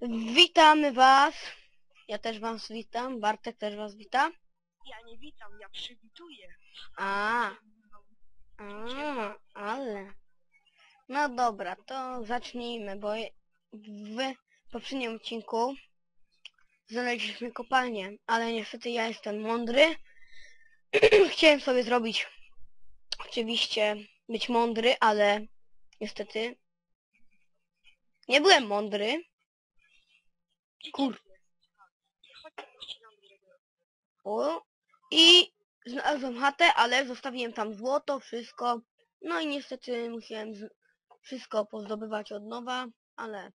Witamy was. Ja też was witam. Bartek też was wita. Ja nie witam, ja przywituję. A, a, ale. No dobra, to zacznijmy, bo w poprzednim odcinku znaleźliśmy kopalnię, ale niestety ja jestem mądry. Chciałem sobie zrobić oczywiście być mądry, ale niestety nie byłem mądry. Kur... O, i znalazłem chatę, ale zostawiłem tam złoto, wszystko. No i niestety musiałem wszystko pozdobywać od nowa, ale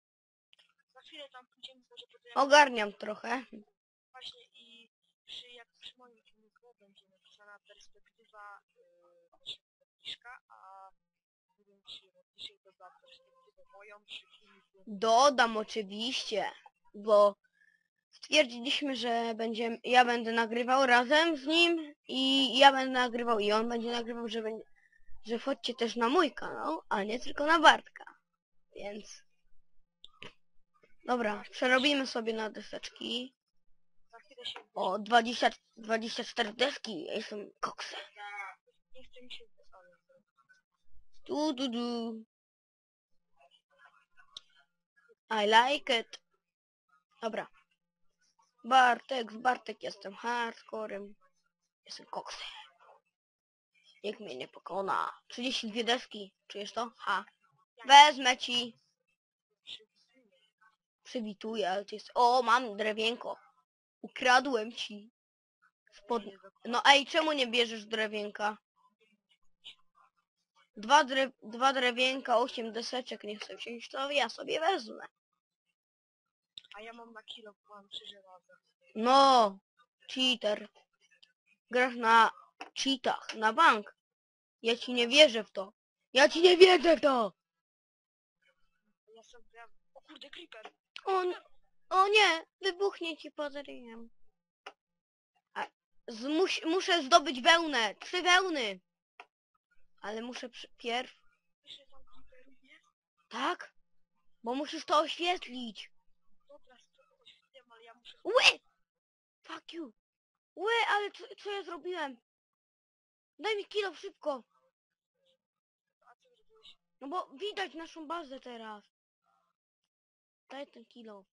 ogarniam trochę. właśnie i przy, jak przy moim filmiku będzie napisana perspektywa a nie wiem czy doda perspektywę moją filmiku. Dodam oczywiście, bo stwierdziliśmy, że będziemy, ja będę nagrywał razem z nim i ja będę nagrywał i on będzie nagrywał, że będzie, że wchodźcie też na mój kanał, a nie tylko na Bartka. Więc dobra, przerobimy sobie na deseczki. O, 20, 24 deski, ja jestem koksem. nie chce mi się ale Du, du, du. I like it. Dobra. Bartek, Bartek jestem hardcorem. Jestem koksem. Nikt mnie nie pokona. 32 deski. Czujesz to? Ha. Wezmę ci. Przywituję, ale to jest... O, mam drewienko. Ukradłem ci. Spod... No ej, czemu nie bierzesz drewienka? Dwa, drew... Dwa drewienka, osiem deseczek nie chcę wziąć, to ja sobie wezmę. A ja mam na kilo, bo mam trzy żelaza. No, cheater. Grasz na cheatach, na bank. Ja ci nie wierzę w to. Ja ci nie wierzę w to! Ja sobie... O kurde, creeper! O, n- o nie, wybuchnie ci pod ryjem. A, zmuś, muszę zdobyć wełnę, trzy wełny. Ale muszę przy, pierw, Jeszcze tam tak? Bo musisz to oświetlić. Dobra, spoko, wiem, ale ja muszę... Ły! Fuck you! Ły, ale co, co ja zrobiłem? Daj mi kilo szybko. A co zrobiłeś? No bo widać naszą bazę teraz. Daj ten kilo.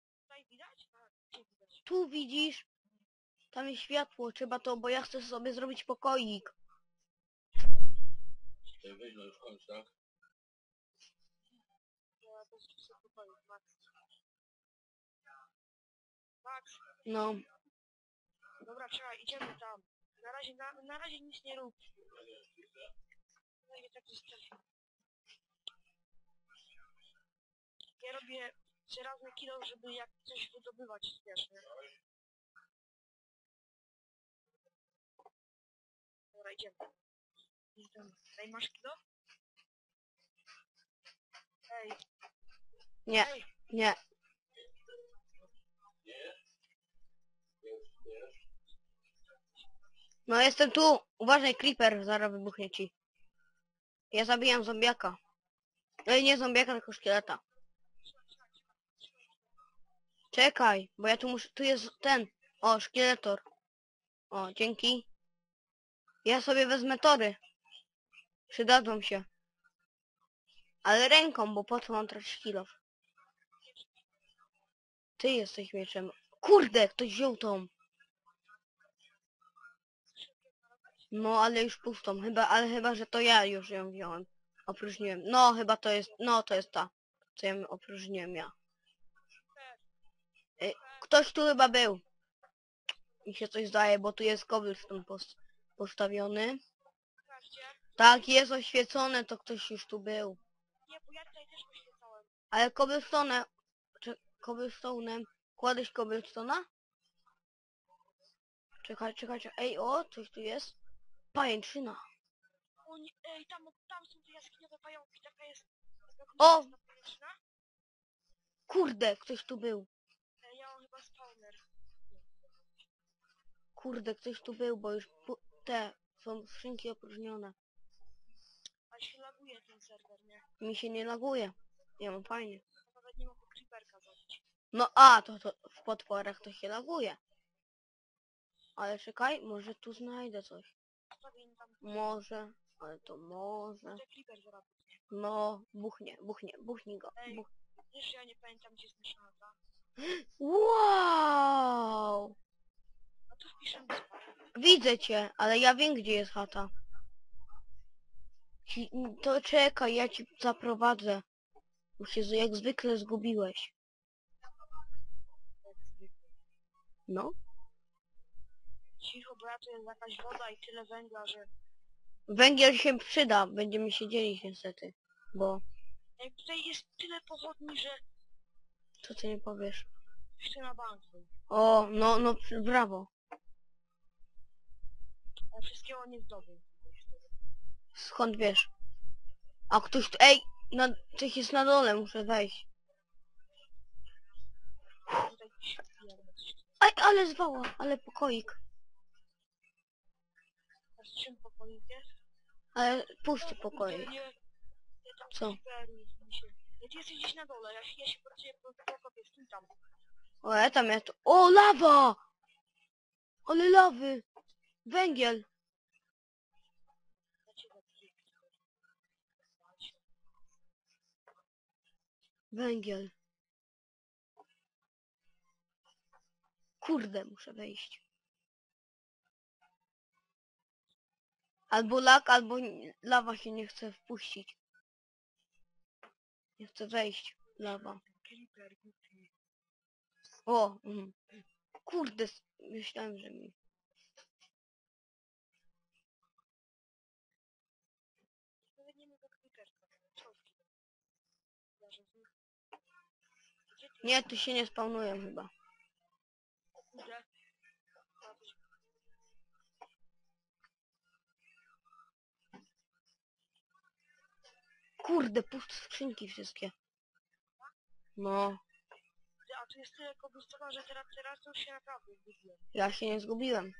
Tu widzisz? Tam jest światło, trzeba to, bo ja chcę sobie zrobić pokoik. Weź no już kończ, tak? No, dobra, czekaj, idziemy tam. Na razie, na, na razie nic nie rób. Tak. Ja robię żelazny kilo, żeby jak coś wydobywać, wiesz, nie? Dobra, idziemy. Idziemy. Ej, masz kilo? Ej, nie, ej, nie. No jestem tu. Uważaj, creeper, zaraz wybuchnie ci. Ja zabijam zombiaka. Ej, nie zombiaka, tylko szkieleta. Czekaj, bo ja tu muszę... Tu jest ten. O, szkieletor. O, dzięki. Ja sobie wezmę tory. Przydadzą się. Ale ręką, bo po co mam tracić kilo? Ty jesteś mieczem. Kurde, ktoś wziął tą. No, ale już pustą. Chyba, ale chyba, że to ja już ją wziąłem. Opróżniłem. No, chyba to jest, no, to jest ta. Co ja opróżniłem ja. Ej, ktoś tu chyba był. Mi się coś zdaje, bo tu jest cobblestone pos postawiony. Tak, jest oświecone, to ktoś już tu był. Nie, bo ja tutaj też. Ale cobblestone... Czy cobblestone'em... Kładłeś cobblestone'a? Czekaj, czekaj, czekaj. Ej, o, coś tu jest. Pajęczyna. O nie, ej, tam, tam są te jaskiniowe pająki, taka jest... taka O! pajęczyna. Kurde, ktoś tu był. Ej, ja mam chyba spawner. Kurde, ktoś tu był, bo już pu- te są skrzynki opróżnione. A się laguje ten serwer, nie? Mi się nie laguje. Ja mam fajnie. Nawet nie mogę creeperka zabić. No a, to, to w potworach to się laguje. Ale czekaj, może tu znajdę coś. Może, ale to może. creeper. No, buchnie, buchnie, buchnij go. Ej. Buch... Wiesz, ja nie pamiętam gdzie jest nasza. Wow! No to wpiszę. Widzę cię, ale ja wiem gdzie jest chata. Ci- To czekaj, ja ci zaprowadzę. Bo się z- jak zwykle zgubiłeś. No. Cicho, bo ja tu jest jakaś woda i tyle węgla, że... Węgiel się przyda, będziemy się dzielić niestety. Bo, Ej, tutaj jest tyle pochodni, że... co ty nie powiesz? Jeszcze na bank był. O, no, no, brawo. Wszystkiego nie zdobył. Skąd wiesz? A ktoś tu, ej, na, coś jest na dole, muszę wejść. Tutaj coś. Ej, ale zwała, ale pokoik. Czym pokoik jest? Ale pusty pokoik. kurde, Nie, nie tam Co? creeperów mi się... Ja ty jesteś gdzieś na dole, ja się, ja się pracuję po pokopię, stój tam. O, ja tam tu... O, lawa! Ale lawy! Węgiel! Ja cię zabiję. Chodź. Węgiel. Kurde, muszę wejść. Albo lak, albo lawa się nie chce wpuścić. Nie chce wejść. Lawa. O! Mm. Kurde, myślałem, że mi... Nie, tu się nie spawnują chyba. Kurde, puste skrzynki wszystkie. No, A tu jest tyle kobustona, że teraz, teraz to już się naprawdę zgubiłem. ja się nie zgubiłem.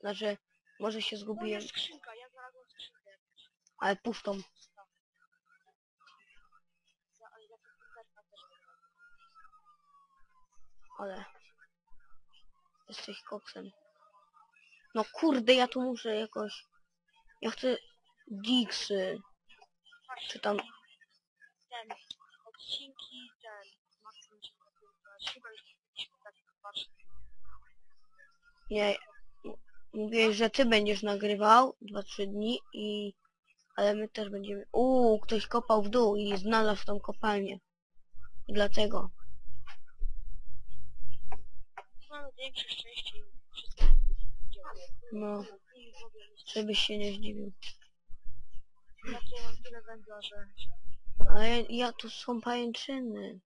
Znaczy, może się O, zgubiłem, jest skrzynka, ja znalazłem skrzynkę. ale pustą. Za, ale ja to też. Ale... Jesteś koksem. No kurde, ja tu muszę jakoś... Ja chcę... Dixy. Czy tam... ten, odcinki, ten, maksimum się chyba już mieliśmy Nie... Mówiłeś, że ty będziesz nagrywał 2-3 dni i... Ale my też będziemy... Uuu, ktoś kopał w dół i znalazł tą kopalnię. I dlatego. mamy większe szczęście i wszystko. No, żebyś się nie zdziwił. Ja że Ale ja, ja tu są pajęczyny.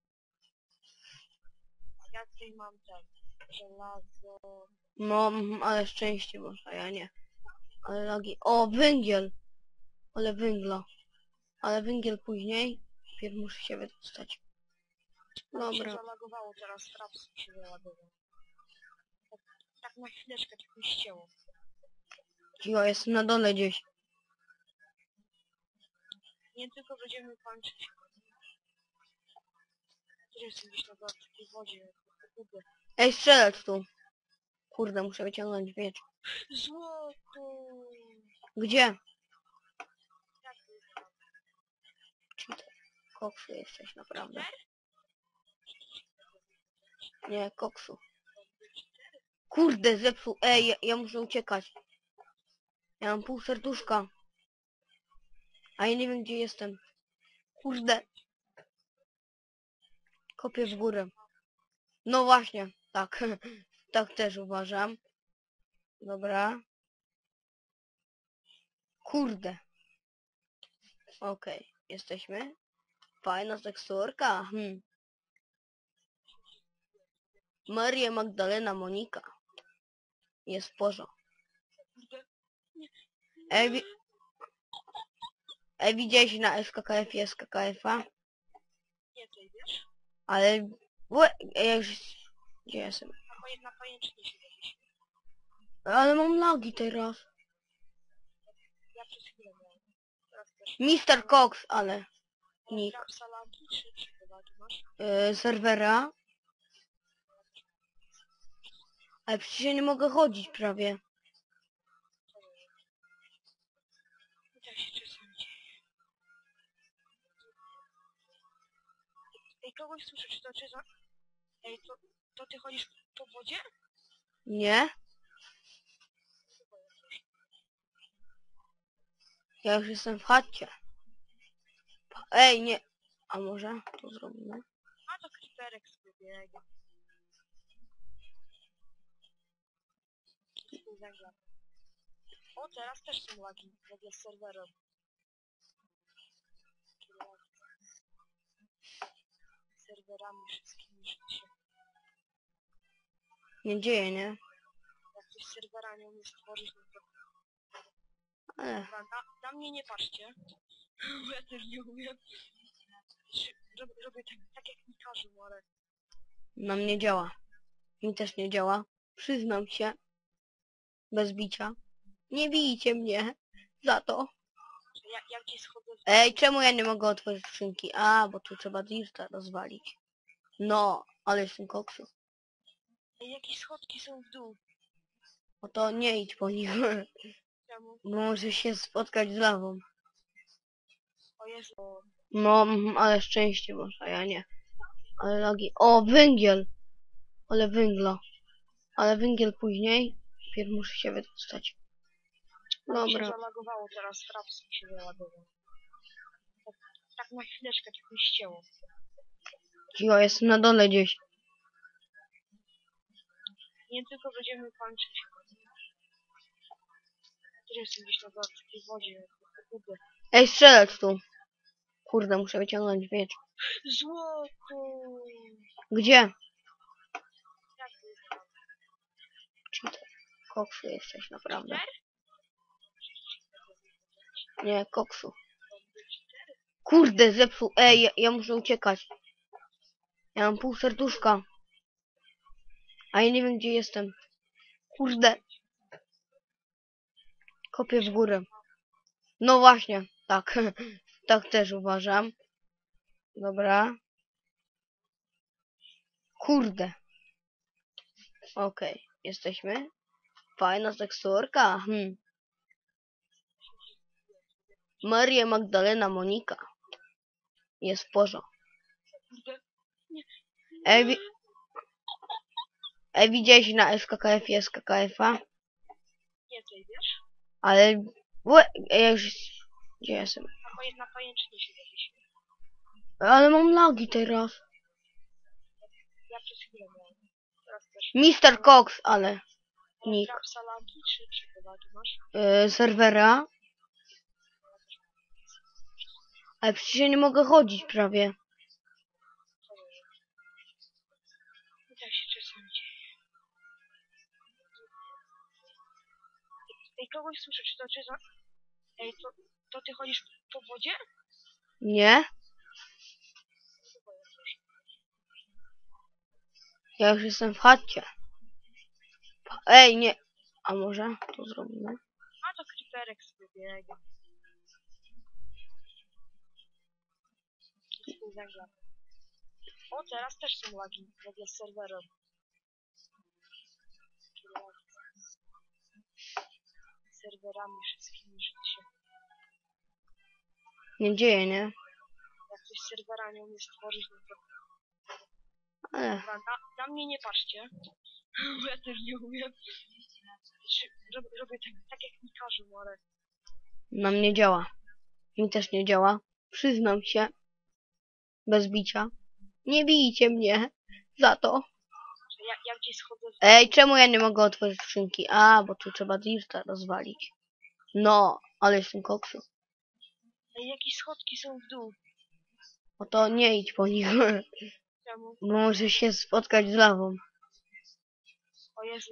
ja tutaj mam ten, żelazo, No, ale szczęście masz, a ja nie. Ale lagi... O, węgiel! Ale węgla. Ale węgiel później. Pierw muszę się wydostać. mi się Dobra. zalagowało teraz, traps mi się zalagował. Tak, tak na chwileczkę, tak mi ścięło. Cicho, jestem na dole gdzieś. Nie tylko będziemy kończyć. Jestem gdzieś na dole w wodzie, kurde. Ej, strzelec tu. Kurde, muszę wyciągnąć miecz. Złoto! Gdzie? Jest? Koksu jesteś naprawdę. Nie, koksu. Kurde, zepsuł. Ej, ja, ja muszę uciekać. Ja mam pół serduszka. A ja nie wiem gdzie jestem. Kurde. Kopię w górę. No właśnie, tak. tak też uważam. Dobra. Kurde. Okej, jesteśmy. Fajna teksturka. Hmm. Maria Magdalena Monika. Jest. Kurde. Ej, E, widziałeś na SKKF i SKKF-a? Nie, wiesz? Ale... Łe. Gdzie ja jestem? Na, na. Ale mam lagi teraz. Ja przez chwilę miałem. Teraz też. Mr. Cox, ale... Nick. Lagi czy masz? E, serwera. Ale przecież ja nie mogę chodzić prawie. Słyszę, czy to czy za... Ej, to, to ty chodzisz po wodzie? Nie? Ja już jestem w chacie. Pa- Ej, nie. A może to zrobimy? A to creeperek sobie biega. O, teraz też są lagi ogóle z serwerem. Takie lagi. Z Serwerami wszystkimi się. Nie dzieje, nie? Jak ktoś serwera nie umie stworzyć, no to Ale Dobra, na, na mnie nie patrzcie. Bo ja też nie umiem. Robię, robię tak, tak jak mi każą, ale na mnie działa. Mi też nie działa. Przyznam się. Bez bicia. Nie bijcie mnie. Za to. Ja, ja gdzieś schodzę w Ej, czemu ja nie mogę otworzyć skrzynki? A, bo tu trzeba dirta rozwalić. No, ale jestem koksu. Ej, jakieś schodki są w dół. No to nie idź po nich. Czemu? Bo możesz się spotkać z lawą. O Jezu. No, mhm, ale szczęście masz, a ja nie. Ale lagi. O, węgiel! Ale węgla. Ale węgiel później. Pierw muszę się wydostać. Mi się Dobra. zalagowało teraz, fraps mi się zalagował. Tak, tak na chwileczkę tak mi ścięło. Cicho, jestem na dole gdzieś. Nie tylko będziemy kończyć. Też jestem gdzieś na dole w tej wodzie. Kurde. Ej, strzelec tu. Kurde, muszę wyciągnąć miecz. Złoto! Gdzie? Jest? Cheater. Koksu jesteś, naprawdę. Cheater? Nie, koksu. Kurde, zepsuł. Ej, ja, ja muszę uciekać. Ja mam pół serduszka. A ja nie wiem, gdzie jestem. Kurde. Kopię w górę. No właśnie, tak. tak też uważam. Dobra. Kurde. Okej, jesteśmy. Fajna teksturka. Hmm. Maria Magdalena Monika. Jest w porządku. Ej, wi Ej, widziałeś na SKKF i SKKF-a? Nie, ty wiesz? Ale... Ja już... Gdzie jestem? Na, paję, na pajęczynie się jakiś. Ale mam lagi teraz. Ja przez chwilę miałem. Teraz też. Mister Cox, ale... Nick. Trapsa lagi, czy, chyba tu masz? Yy, serwera. Ale przecież ja nie mogę chodzić prawie. I tak się czasem dzieje. Ej, kogoś słyszę, czy to czy za... Ej, to, to ty chodzisz po wodzie? Nie? Ja już jestem w chacie. Pa- Ej, nie. A może to zrobimy? A to creeperek sobie biega. O, teraz też są lagi ogóle z serwerem. Serwerami wszystkimi, się... Nie dzieje, nie? Jak ktoś serwera nie umie stworzyć, no to... Ale... Dobra, na, na mnie nie patrzcie. Ja też nie umiem. Robię, robię tak, tak jak mi każą, ale... Na mnie działa. Mi też nie działa. Przyznam się. Bez bicia. Nie bijcie mnie. Za to. Ja, ja gdzieś schodzę. Ej, czemu ja nie mogę otworzyć skrzynki? A, bo tu trzeba dirta rozwalić. No, ale jestem koksu. Ej, jakieś schodki są w dół. No to nie idź po nich. Czemu? Bo możesz się spotkać z lawą. O Jezu.